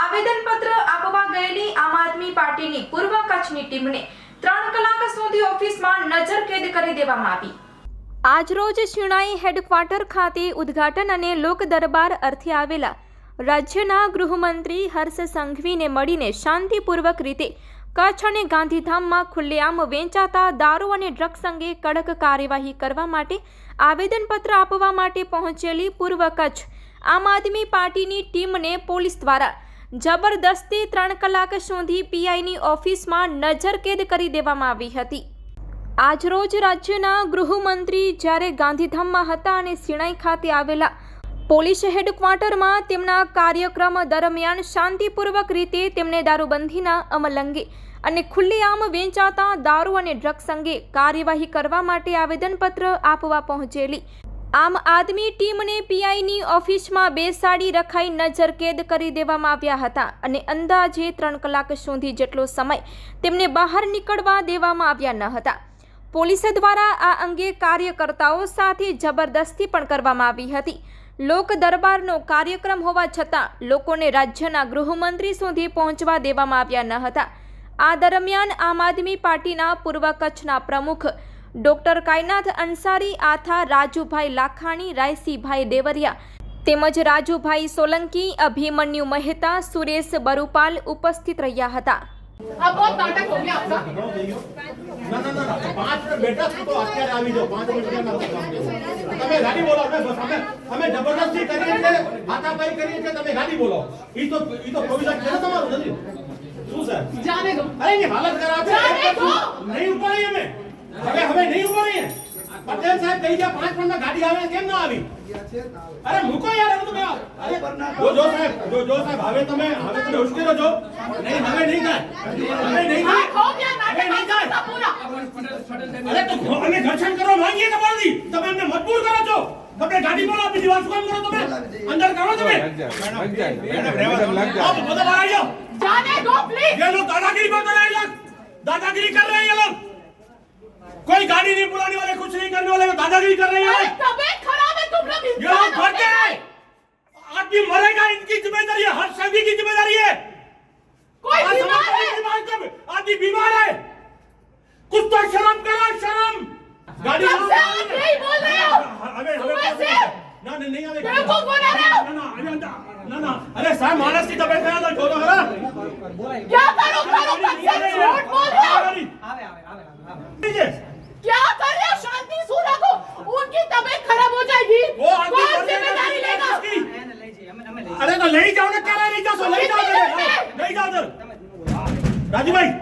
આવેદનપત્ર આપવા ગયેલી આમ આદમી પાર્ટીની પૂર્વ કચ્છની ટીમને ત્રણ કલાક સુધી ઓફિસમાં નજરકેદ કરી દેવામાં આવી. આજરોજ શિણાઈ હેડક્વાર્ટર ખાતે ઉદ્ઘાટન અને લોક અર્થે આવેલા રાજ્યના ગૃહમંત્રી હર્ષ સંઘવીને મળીને શાંતિપૂર્વક રીતે કચ્છ અને ગાંધીધામમાં ખુલ્લેઆમ વેચાતા દારૂ અને ડ્રગ્સ અંગે કડક કાર્યવાહી કરવા માટે આવેદનપત્ર આપવા માટે પહોંચેલી પૂર્વ કચ્છ આમ આદમી પાર્ટીની ટીમને પોલીસ દ્વારા જબરદસ્તી ત્રણ કલાક સુધી પીઆઈની ઓફિસમાં નજરકેદ કરી દેવામાં આવી હતી. આજરોજ રાજ્યના ગૃહમંત્રી જ્યારે ગાંધીધામમાં હતા અને સિણાઈ ખાતે આવેલા પોલીસ હેડક્વાર્ટરમાં તેમના કાર્યક્રમ દરમિયાન શાંતિપૂર્વક રીતે તેમને દારૂબંધીના અમલ અંગે અને ખુલ્લેઆમ વેચાતા દારૂ અને ડ્રગ્સ અંગે કાર્યવાહી કરવા માટે આવેદનપત્ર આપવા પહોંચેલી આમ આદમી ટીમને પીઆઈની ઓફિસમાં બેસાડી રખાઈ નજર કેદ કરી દેવામાં આવ્યા હતા અને અંદાજે ત્રણ કલાક સુધી જેટલો સમય તેમને બહાર નીકળવા દેવામાં આવ્યા ન હતા. પોલીસ દ્વારા આ અંગે કાર્યકર્તાઓ સાથે જબરદસ્તી પણ કરવામાં આવી હતી. લોક દરબારનો કાર્યક્રમ હોવા છતાં લોકોને રાજ્યના ગૃહમંત્રી સુધી પહોંચવા દેવામાં આવ્યા ન હતા. આ દરમિયાન આમ આદમી પાર્ટીના પૂર્વ કચ્છના પ્રમુખ ડોક્ટર કાયનાથ અંસારી આથા રાજુભાઈ લાખાણી રાયસીભાઈ દેવરિયા તેમજ રાજુભાઈ સોલંકી અભિમન્યુ મહેતા સુરેશ બરુપાલ ઉપસ્થિત રહ્યા હતા જાને દો અરે હાલત ખરાબ છે નહીં ઉપાડીએ હવે હવે નહીં ઊભો રહીએ. પટેલ સાહેબ કહી ગયા પાંચ મિનિટમાં ગાડી આવે કેમ ના આવી? અરે મૂકો યાર હું તમે અરે જો જો સાહેબ જો જો સાહેબ હવે તમે હવે તમે ઉશ્કેરો છો. નહીં હવે નહીં થાય. હવે નહીં થાય. હવે નહીં થાય. અરે તો અમે ઘર્ષણ કરવા માંગીએ તમારાથી તમે અમને મજબૂર કરો છો. તમે ગાડી પણ આપી દીવા શું કરો તમે? અંદર કરો તમે. બધા બહાર આવ્યો જાને દો પ્લીઝ ये लोग दादागिरी पर कर रहे हैं ये लोग दादागिरी कोई गाड़ी नहीं बुलाने वाले कुछ नहीं करने वाले दादागिरी कर रहे हैं। तबीयत खराब है तुम लोग ये लोग हो हैं आदमी मरेगा इनकी ज़िम्मेदारी है हर सभी की ज़िम्मेदारी है कोई बीमार है आदमी बीमार है कुछ तो शर्म करो शर्म गाड़ी यही बोल रहे हो? सुबह ना नहीं नहीं रहे हो? ना ना अरे अंदर ना ना अरे साहब मानस की तबीयत खराब है छोड़ो हरा क्या करो करो कब से झूठ बोल रहे हो लीजिए क्या લઈ જાઓ ને ક્યારે લઈ જાશો લઈ જાઓ તમે લઈ જાઓ રાજુભાઈ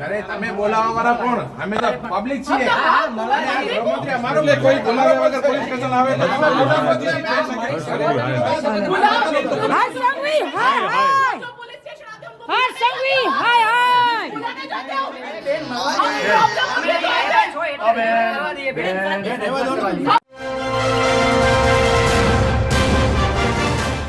અરે તમે બોલાવવા વાળા કોણ અમે તો પબ્લિક છીએ હાય હા સંગવી હાય હાય